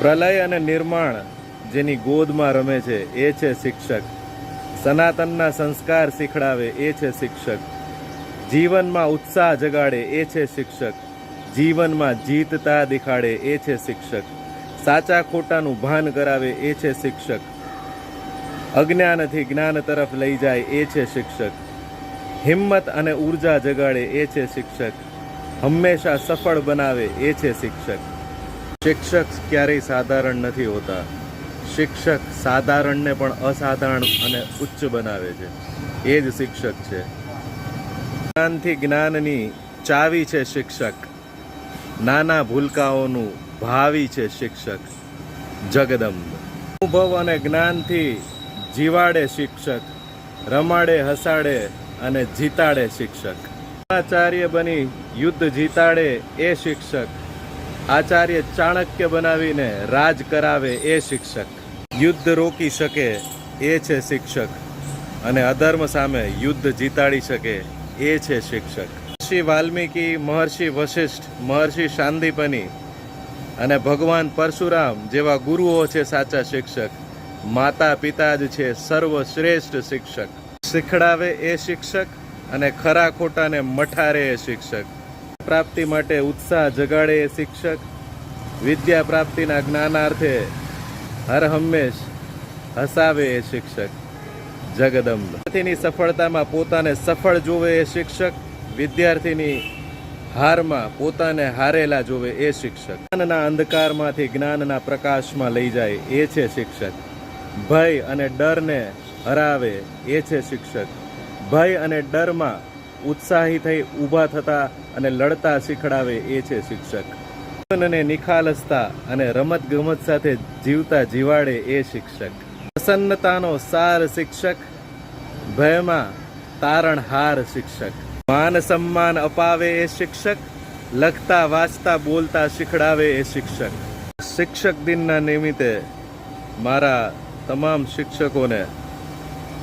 પ્રલય અને નિર્માણ જેની ગોદમાં રમે છે, એ છે શિક્ષક. સનાતનના સંસ્કાર શીખડાવે, એ છે શિક્ષક. જીવનમાં ઉત્સાહ જગાડે, એ છે શિક્ષક. જીવનમાં જીતતા દેખાડે, એ છે શિક્ષક. સાચા ખોટાનું ભાન કરાવે, એ છે શિક્ષક. અજ્ઞાનથી જ્ઞાન તરફ લઈ જાય, એ છે શિક્ષક. હિંમત અને ઊર્જા જગાડે, એ છે શિક્ષક. હંમેશા સફળ બનાવે, એ છે શિક્ષક. શિક્ષક ક્યારેય સાધારણ નથી હોતા. શિક્ષક સાધારણને પણ અસાધારણ અને ઉચ્ચ બનાવે છે. એ જ શિક્ષક છે. જ્ઞાનથી જ્ઞાનની ચાવી છે શિક્ષક. નાના ભૂલકાઓનું ભાવિ છે શિક્ષક. જગદંબ. અનુભવ અને જ્ઞાનથી જીવાડે શિક્ષક. રમાડે, હસાડે અને જીતાડે શિક્ષક. આચાર્ય બની, યુદ્ધ જીતાડે એ શિક્ષક. આચાર્ય ચાણક્ય બનાવીને રાજ કરાવે એ શિક્ષક. યુદ્ધ રોકી શકે એ છે શિક્ષક. અને અધર્મ સામે યુદ્ધ જીતાડી શકે એ છે શિક્ષક. મહર્ષિ વાલ્મીકી, મહર્ષિ વશિષ્ઠ, મહર્ષિ શાંતિપની અને ભગવાન પરશુરામ જેવા ગુરુઓ છે સાચા શિક્ષક. માતા પિતા જ છે સર્વશ્રેષ્ઠ શિક્ષક. શીખડાવે એ શિક્ષક અને ખરા ખોટાને મઠારે એ શિક્ષક. પ્રાપ્તિ માટે ઉત્સાહ જગાડે શિક્ષક વિદ્યા પ્રાપ્તિના જ્ઞાનાર્થે હર હંમેશ હસાવે એ શિક્ષક જગદંબ. વિદ્યાર્થીની સફળતામાં પોતાને સફળ જોવે એ શિક્ષક, વિદ્યાર્થીની હારમાં પોતાને હારેલા જોવે એ શિક્ષક. જ્ઞાનના અંધકારમાંથી જ્ઞાનના પ્રકાશમાં લઈ જાય એ છે શિક્ષક. ભય અને ડરને હરાવે એ છે શિક્ષક. ભય અને ડરમાં ઉત્સાહી થઈ ઊભા થતા અને લડતા શીખડાવે એ છે શિક્ષક. જીવનને નિખાલસતા અને રમત ગમત સાથે જીવતા જીવાડે એ શિક્ષક. પ્રસન્નતાનો સાર શિક્ષક, ભયમાં તારણહાર શિક્ષક. માન સન્માન અપાવે એ શિક્ષક, લખતા વાંચતા બોલતા શીખડાવે એ શિક્ષક. શિક્ષક દિનના નિમિત્તે મારા તમામ શિક્ષકોને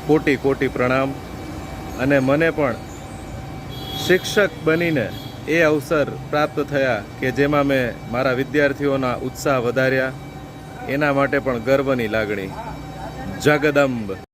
કોટી કોટી પ્રણામ અને મને પણ શિક્ષક બનીને એ અવસર પ્રાપ્ત થયા કે જેમાં મેં મારા વિદ્યાર્થીઓના ઉત્સાહ વધાર્યા. એના માટે પણ ગર્વની લાગણી. જગદંબ.